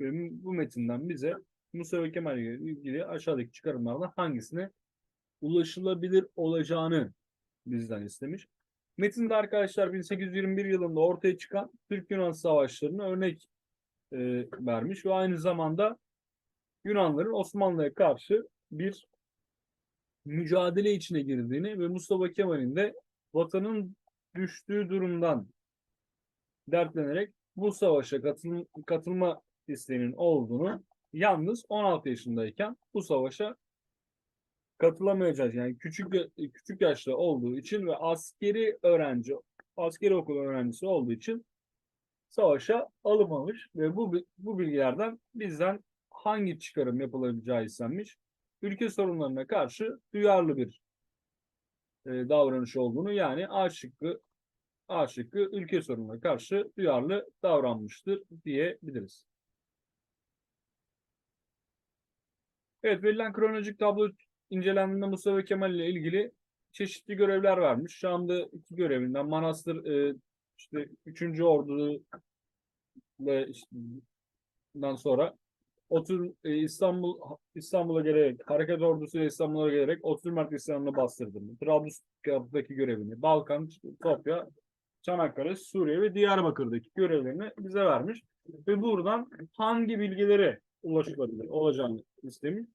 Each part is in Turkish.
verilmiş ve bu metinden bize Mustafa Kemal ile ilgili aşağıdaki çıkarımlardan hangisine ulaşılabilir olacağını bizden istemiş. Metinde arkadaşlar 1821 yılında ortaya çıkan Türk-Yunan savaşlarını örnek e, vermiş ve aynı zamanda Yunanların Osmanlı'ya karşı bir mücadele içine girdiğini ve Mustafa Kemal'in de vatanın düştüğü durumdan dertlenerek bu savaşa katıl katılma isteğinin olduğunu yalnız 16 yaşındayken bu savaşa katılamayacağız. Yani küçük küçük yaşta olduğu için ve askeri öğrenci, askeri okul öğrencisi olduğu için savaşa alınmamış ve bu bu bilgilerden bizden hangi çıkarım yapılabileceği istenmiş. Ülke sorunlarına karşı duyarlı bir e, davranış olduğunu yani A şıkkı A şıkkı ülke sorununa karşı duyarlı davranmıştır diyebiliriz. Evet verilen kronolojik tablo incelendiğinde Mustafa Kemal ile ilgili çeşitli görevler vermiş. Şu anda iki görevinden Manastır e, işte 3. Ordu ve işte, sonra otur e, İstanbul İstanbul'a gelerek hareket ordusu ile İstanbul'a gelerek 30 Mart isyanını bastırdığını, Trablusgarp'taki görevini, Balkan, Sofya, Çanakkale, Suriye ve Diyarbakır'daki görevlerini bize vermiş. Ve buradan hangi bilgilere ulaşılabilir olacağını istemiş.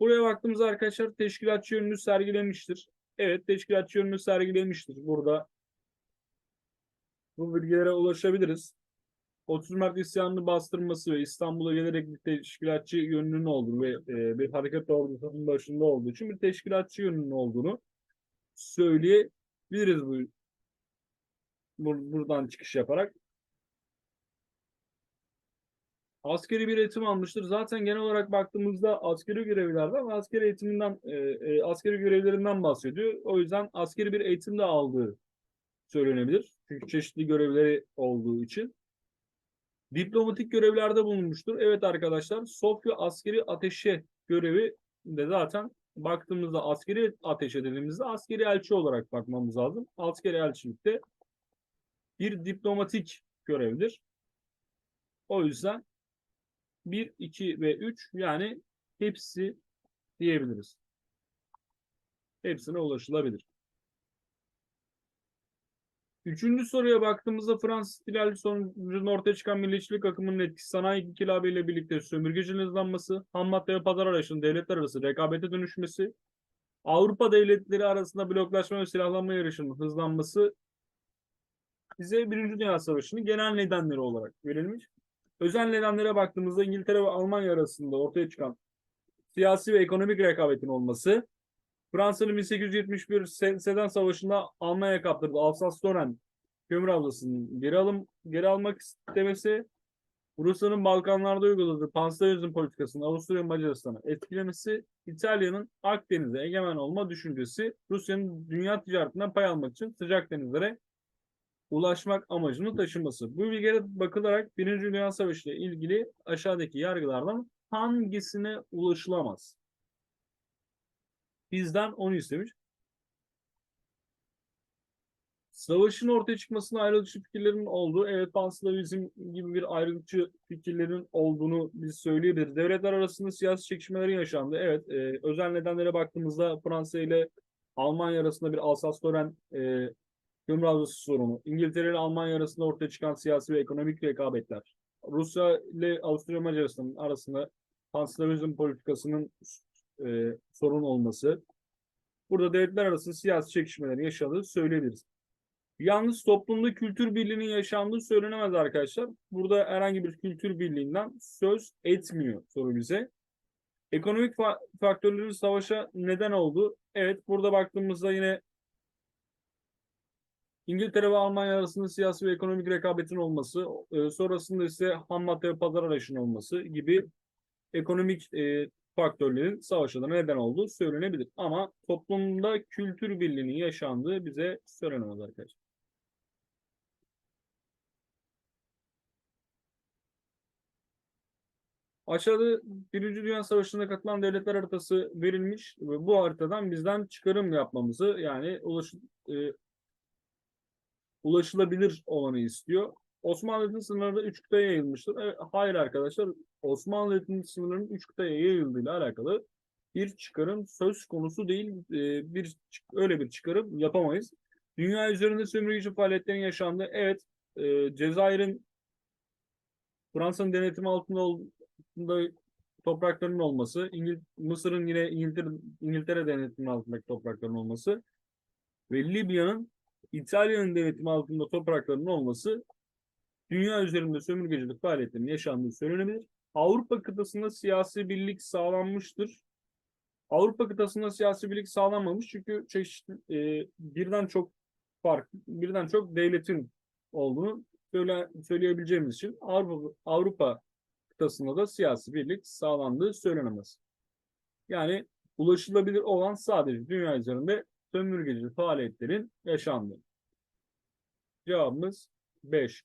Buraya baktığımızda arkadaşlar teşkilatçı yönünü sergilemiştir. Evet teşkilatçı yönünü sergilemiştir. Burada bu bilgilere ulaşabiliriz. 30 Mart isyanını bastırması ve İstanbul'a gelerek bir teşkilatçı yönünün olduğunu ve e, bir hareket ordusunun başında olduğu için bir teşkilatçı yönünün olduğunu söyleyebiliriz bu, bu buradan çıkış yaparak. Askeri bir eğitim almıştır. Zaten genel olarak baktığımızda askeri görevlilerden ve askeri eğitiminden, e, e, askeri görevlerinden bahsediyor. O yüzden askeri bir eğitim de aldığı söylenebilir. Çünkü çeşitli görevleri olduğu için. Diplomatik görevlerde bulunmuştur. Evet arkadaşlar Sofya askeri ateşe görevi de zaten baktığımızda askeri ateşe dediğimizde askeri elçi olarak bakmamız lazım. Askeri elçilikte bir diplomatik görevdir. O yüzden 1, 2 ve 3 yani hepsi diyebiliriz. Hepsine ulaşılabilir. Üçüncü soruya baktığımızda Fransız ihtilali sonucunda ortaya çıkan milliyetçilik akımının etkisi sanayi inkılabı ile birlikte sömürgeciliğin hızlanması, ham madde ve pazar arayışının devletler arası rekabete dönüşmesi, Avrupa devletleri arasında bloklaşma ve silahlanma yarışının hızlanması bize Birinci Dünya Savaşı'nın genel nedenleri olarak verilmiş. Özel nedenlere baktığımızda İngiltere ve Almanya arasında ortaya çıkan siyasi ve ekonomik rekabetin olması, Fransa'nın 1871 Sedan Savaşı'nda Almanya'ya kaptırdığı Alsace-Lorraine kömür havzasını geri, alım, geri almak istemesi, Rusya'nın Balkanlarda uyguladığı panslavorizm politikasının Avusturya Macaristan'ı etkilemesi, İtalya'nın Akdeniz'e egemen olma düşüncesi, Rusya'nın dünya ticaretinden pay almak için sıcak denizlere ulaşmak amacını taşıması. Bu bilgilere bakılarak Birinci Dünya Savaşı ile ilgili aşağıdaki yargılardan hangisine ulaşılamaz? Bizden onu istemiş. Savaşın ortaya çıkmasına ayrılıkçı fikirlerin olduğu, evet panslavizm gibi bir ayrılıkçı fikirlerin olduğunu biz söyleyebiliriz. Devletler arasında siyasi çekişmelerin yaşandığı, evet e, özel nedenlere baktığımızda Fransa ile Almanya arasında bir Alsace-Lorraine e, kömür havzası sorunu, İngiltere ile Almanya arasında ortaya çıkan siyasi ve ekonomik rekabetler, Rusya ile Avusturya Macaristan arasında panslavizm politikasının e, sorun olması, burada devletler arası siyasi çekişmelerin yaşadığı söyleyebiliriz. Yalnız toplumda kültür birliğinin yaşandığı söylenemez arkadaşlar. Burada herhangi bir kültür birliğinden söz etmiyor soru bize. Ekonomik fa faktörlerin savaşa neden oldu. Evet burada baktığımızda yine İngiltere ve Almanya arasında siyasi ve ekonomik rekabetin olması, e, sonrasında ise ham madde ve pazar arayışının olması gibi ekonomik e, faktörlerin savaşlara neden olduğu söylenebilir. Ama toplumda kültür birliğinin yaşandığı bize söylenemez arkadaşlar. Aşağıda Birinci Dünya Savaşı'nda katılan devletler haritası verilmiş ve bu haritadan bizden çıkarım yapmamızı yani ulaş, e, ulaşılabilir olanı istiyor. Osmanlı Devleti'nin sınırları 3 kıtaya yayılmıştır. E, hayır arkadaşlar. Osmanlı Devleti'nin sınırlarının 3 kıtaya yayıldığıyla alakalı bir çıkarım söz konusu değil. E, bir öyle bir çıkarım yapamayız. Dünya üzerinde sömürgeci faaliyetlerin yaşandığı evet e, Cezayir'in Fransa'nın denetimi altında olduğunda topraklarının olması, İngil Mısır'ın yine İngiltere, İngiltere denetimi altındaki toprakların olması ve Libya'nın İtalya'nın denetimi altında topraklarının olması dünya üzerinde sömürgecilik faaliyetlerinin yaşandığı söylenebilir. Avrupa kıtasında siyasi birlik sağlanmıştır. Avrupa kıtasında siyasi birlik sağlanmamış çünkü çeşitli e, birden çok fark, birden çok devletin olduğunu söyle, söyleyebileceğimiz için Avrupa, Avrupa kıtasında da siyasi birlik sağlandığı söylenemez. Yani ulaşılabilir olan sadece dünya üzerinde sömürgeci faaliyetlerin yaşandığı. Cevabımız 5.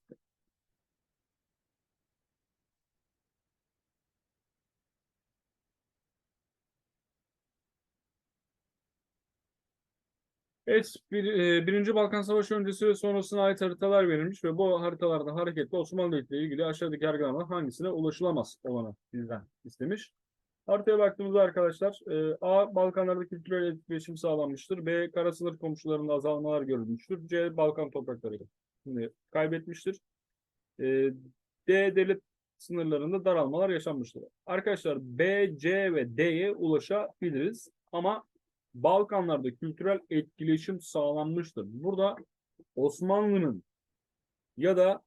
Evet, bir, e, Birinci Balkan Savaşı öncesi ve sonrasına ait haritalar verilmiş ve bu haritalarda hareketle Osmanlı ile ilgili aşağıdaki yargılardan hangisine ulaşılamaz olanı bizden istemiş. Haritaya baktığımızda arkadaşlar e, A. Balkanlarda kültürel etkileşim sağlanmıştır. B. Kara sınır komşularında azalmalar görülmüştür. C. Balkan toprakları şimdi kaybetmiştir. E, D. Devlet sınırlarında daralmalar yaşanmıştır. Arkadaşlar B, C ve D'ye ulaşabiliriz ama Balkanlarda kültürel etkileşim sağlanmıştır. Burada Osmanlı'nın ya da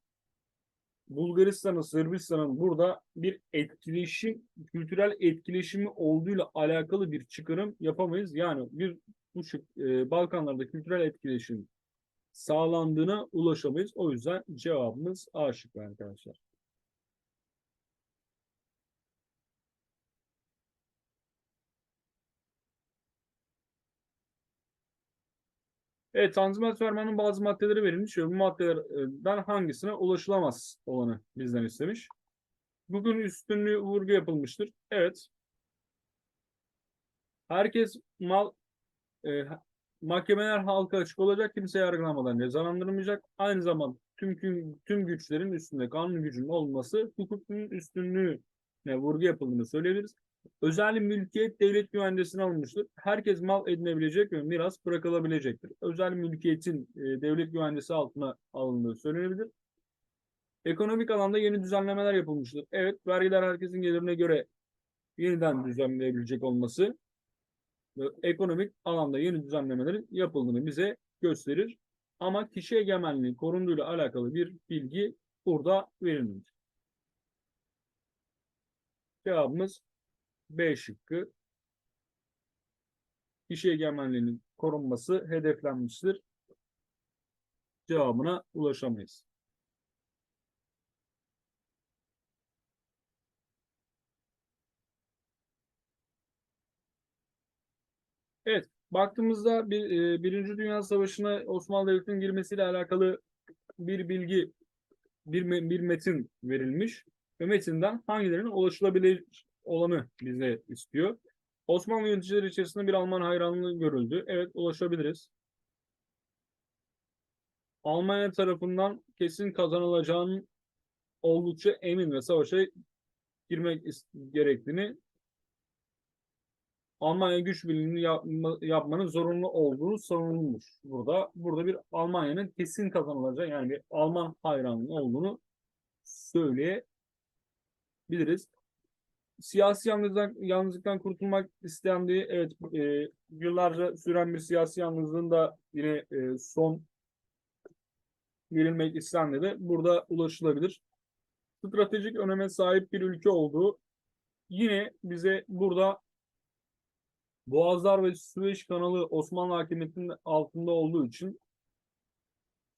Bulgaristan'ın, Sırbistan'ın burada bir etkileşim, kültürel etkileşimi olduğuyla alakalı bir çıkarım yapamayız. Yani bir bu e, Balkanlarda kültürel etkileşim sağlandığına ulaşamayız. O yüzden cevabımız A şıkkı arkadaşlar. Evet, Tanzimat Fermanı'nın bazı maddeleri verilmiş ve bu maddelerden hangisine ulaşılamaz olanı bizden istemiş. Bugün üstünlüğü vurgu yapılmıştır. Evet. Herkes mal e, mahkemeler halka açık olacak. Kimse yargılanmadan cezalandırılmayacak. Aynı zamanda tüm tüm güçlerin üstünde kanun gücünün olması hukukun üstünlüğüne vurgu yapıldığını söyleyebiliriz. Özel mülkiyet devlet güvencesine alınmıştır. Herkes mal edinebilecek ve miras bırakılabilecektir. Özel mülkiyetin e, devlet güvencesi altına alındığı söylenebilir. Ekonomik alanda yeni düzenlemeler yapılmıştır. Evet, vergiler herkesin gelirine göre yeniden düzenleyebilecek olması ve ekonomik alanda yeni düzenlemelerin yapıldığını bize gösterir. Ama kişi egemenliği korunduğuyla alakalı bir bilgi burada verilmemiş. Cevabımız B şıkkı kişi egemenliğinin korunması hedeflenmiştir. Cevabına ulaşamayız. Evet, baktığımızda bir, e, Birinci Dünya Savaşı'na Osmanlı Devleti'nin girmesiyle alakalı bir bilgi, bir, bir metin verilmiş ve metinden hangilerine ulaşılabilir olanı bize istiyor. Osmanlı yöneticileri içerisinde bir Alman hayranlığı görüldü. Evet ulaşabiliriz. Almanya tarafından kesin kazanılacağının oldukça emin ve savaşa girmek gerektiğini Almanya güç birliğini yapma, yapmanın zorunlu olduğunu savunulmuş burada. Burada bir Almanya'nın kesin kazanılacağı yani bir Alman hayranlığı olduğunu söyleyebiliriz siyasi yalnızlıktan, yalnızlıktan kurtulmak istendiği evet e, yıllarca süren bir siyasi yalnızlığın da yine e, son verilmek istendi de burada ulaşılabilir. Stratejik öneme sahip bir ülke olduğu yine bize burada Boğazlar ve Süveyş kanalı Osmanlı hakimiyetinin altında olduğu için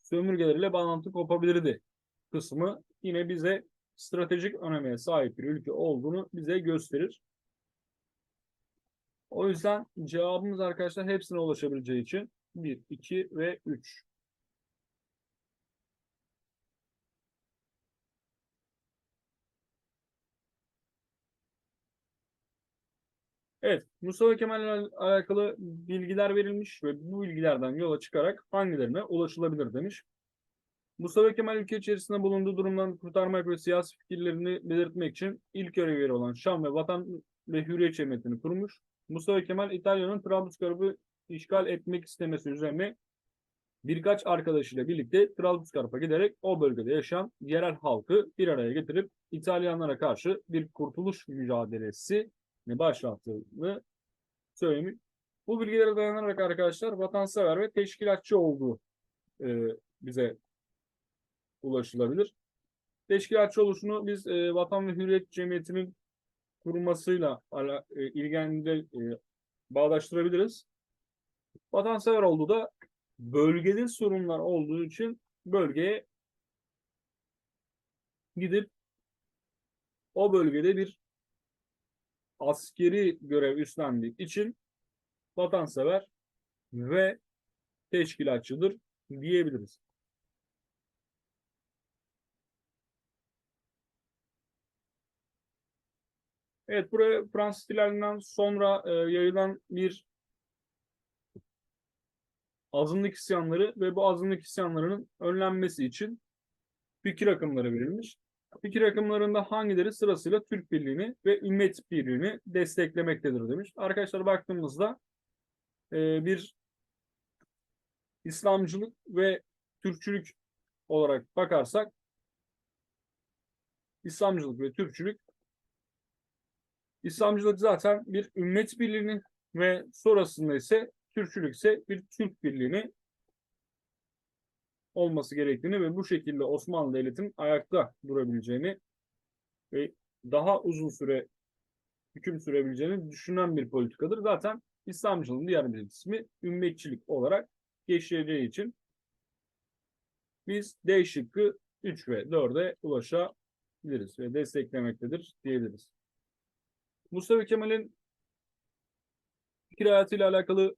sömürgeleriyle bağlantı kopabilirdi kısmı yine bize stratejik öneme sahip bir ülke olduğunu bize gösterir. O yüzden cevabımız arkadaşlar hepsine ulaşabileceği için 1, 2 ve 3. Evet, Mustafa Kemal ile alakalı bilgiler verilmiş ve bu bilgilerden yola çıkarak hangilerine ulaşılabilir demiş. Mustafa Kemal ülke içerisinde bulunduğu durumdan kurtarmak ve siyasi fikirlerini belirtmek için ilk görevleri olan Şam ve Vatan ve Hürriyet Cemiyeti'ni kurmuş. Mustafa Kemal İtalya'nın Trablusgarp'ı işgal etmek istemesi üzerine birkaç arkadaşıyla birlikte Trablusgarp'a giderek o bölgede yaşayan yerel halkı bir araya getirip İtalyanlara karşı bir kurtuluş mücadelesi başlattığını söylemiş. Bu bilgilere dayanarak arkadaşlar vatansever ve teşkilatçı olduğu e, bize ulaşılabilir. Teşkilatçı oluşunu biz e, Vatan ve Hürriyet Cemiyeti'nin kurulmasıyla ala, e, ilgili e, bağdaştırabiliriz. Vatansever olduğu da bölgede sorunlar olduğu için bölgeye gidip o bölgede bir askeri görev üstlendiği için vatansever ve teşkilatçıdır diyebiliriz. Evet, buraya Fransız ihtilalinden sonra e, yayılan bir azınlık isyanları ve bu azınlık isyanlarının önlenmesi için fikir akımları verilmiş. Fikir akımlarında hangileri sırasıyla Türk Birliği'ni ve Ümmet Birliği'ni desteklemektedir demiş. Arkadaşlar baktığımızda e, bir İslamcılık ve Türkçülük olarak bakarsak İslamcılık ve Türkçülük İslamcılık zaten bir ümmet birliğini ve sonrasında ise Türkçülük ise bir Türk birliğini olması gerektiğini ve bu şekilde Osmanlı Devleti'nin ayakta durabileceğini ve daha uzun süre hüküm sürebileceğini düşünen bir politikadır. Zaten İslamcılığın diğer bir ismi ümmetçilik olarak geçeceği için biz D şıkkı 3 ve 4'e ulaşabiliriz ve desteklemektedir diyebiliriz. Mustafa Kemal'in fikir hayatıyla alakalı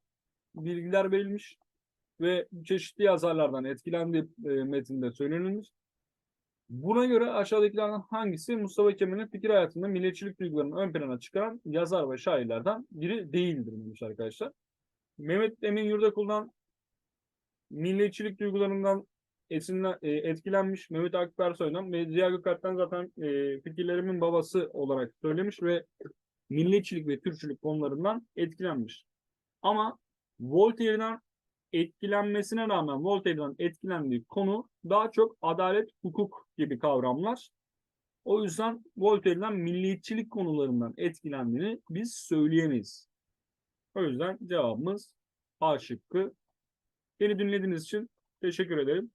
bilgiler verilmiş ve çeşitli yazarlardan etkilendiği e, metinde söylenilmiş. Buna göre aşağıdakilerden hangisi Mustafa Kemal'in fikir hayatında milliyetçilik duygularını ön plana çıkaran yazar ve şairlerden biri değildir demiş arkadaşlar. Mehmet Emin Yurdakul'dan milliyetçilik duygularından esinle, e, etkilenmiş Mehmet Akif Ersoy'dan ve Ziya Gökalp'ten zaten e, fikirlerimin babası olarak söylemiş ve milliyetçilik ve Türkçülük konularından etkilenmiş. Ama Voltaire'den etkilenmesine rağmen Voltaire'den etkilendiği konu daha çok adalet, hukuk gibi kavramlar. O yüzden Voltaire'den milliyetçilik konularından etkilendiğini biz söyleyemeyiz. O yüzden cevabımız A şıkkı. Beni dinlediğiniz için teşekkür ederim.